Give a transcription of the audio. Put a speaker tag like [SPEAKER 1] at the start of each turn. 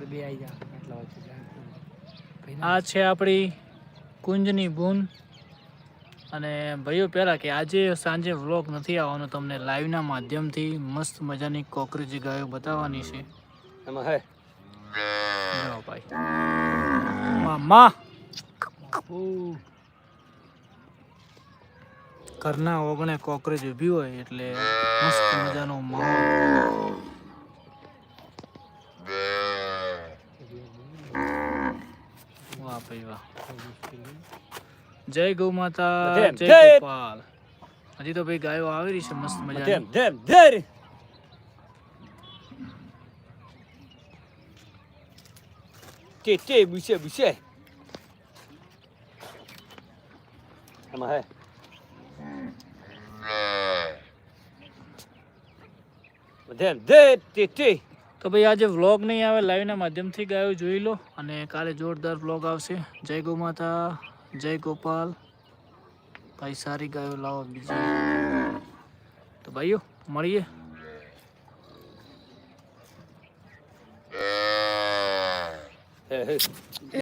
[SPEAKER 1] આપણે બે આવી જા એટલા વચ્ચે
[SPEAKER 2] આ છે આપણી કુંજની બૂન. અને ભાઈઓ પહેલાં કે આજે સાંજે વ્લોગ નથી આવવાનો તમને લાઈવના માધ્યમથી મસ્ત મજાની કોકરેજ ગાયો બતાવવાની છે. ભાઈ. મામા! ઘરના ઓગણે કોકરેજ ઊભી હોય એટલે મસ્ત મજાનો માહોલ. વાહ ભાઈ વાહ. જય ગૌ માતા જય
[SPEAKER 3] જય.
[SPEAKER 2] ગોપાલ. હજી તો ભાઈ ગાયો આવી રહી છે મસ્ત
[SPEAKER 3] ધેમ
[SPEAKER 2] મજાની
[SPEAKER 3] ધેમ ધેર તે તે બુસે બુસે એમાં હે. ધેમ ધે તે તે.
[SPEAKER 2] તો ભાઈ આજે વ્લોગ નહીં આવે લાઈવના માધ્યમથી ગાયો જોઈ લો અને કાલે જોરદાર વ્લોગ આવશે. જય ગૌ માતા જય ગોપાલ. ભાઈ સારી ગાયો લાવો બીજી. તો ભાઈઓ, મળીએ.